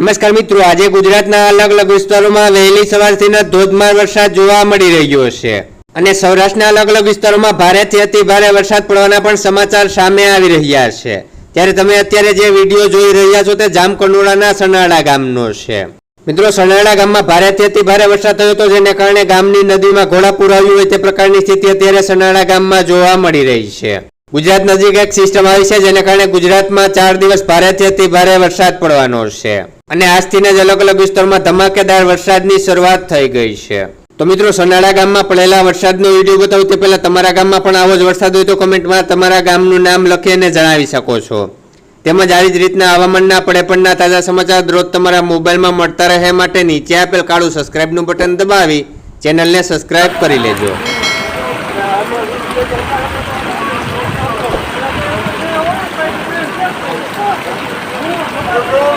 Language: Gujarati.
નમસ્કાર મિત્રો, આજે ગુજરાતના અલગ અલગ વિસ્તારોમાં વહેલી સવારથી ધોધમાર વરસાદ જોવા મળી રહ્યો છે. અને સૌરાષ્ટ્રના અલગ અલગ વિસ્તારોમાં ભારેથી અતિ ભારે વરસાદ પડવાના પણ સમાચાર સામે આવી રહ્યા છે. ત્યારે તમે અત્યારે જે વીડિયો જોઈ રહ્યા છો તે જામકંડોળાના સનાળા ગામનો છે. મિત્રો, સનાળા ગામમાં ભારેથી અતિ ભારે વરસાદ થયો હતો, જેને કારણે ગામની નદીમાં ઘોડાપૂર આવ્યું હોય તે પ્રકારની સ્થિતિ અત્યારે સનાળા ગામમાં જોવા મળી રહી છે. ગુજરાત નજીક એક સિસ્ટમ આવી છે, જેને કારણે ગુજરાતમાં ચાર દિવસ ભારેથી અતિ ભારે વરસાદ પડવાનો છે. અને આજથીના જ અલગ અલગ વિસ્તારમાં ધમાકેદાર વરસાદની શરૂઆત થઈ ગઈ છે. તો મિત્રો સોનાળા ગામમાં પડેલા વરસાદનો વીડિયો બતાવું તે પહેલાં તમારા ગામમાં પણ આવો જ વરસાદ હોય તો કોમેન્ટમાં તમારા ગામનું નામ લખી અને જણાવી શકો છો. તેમજ આવી જ રીતના હવામાનના પડેપણના તાજા સમાચાર રોજ તમારા મોબાઈલમાં મળતા રહે માટે નીચે આપેલ કાળું સબસ્ક્રાઇબનું બટન દબાવી ચેનલને સબસ્ક્રાઇબ કરી લેજો. Oh,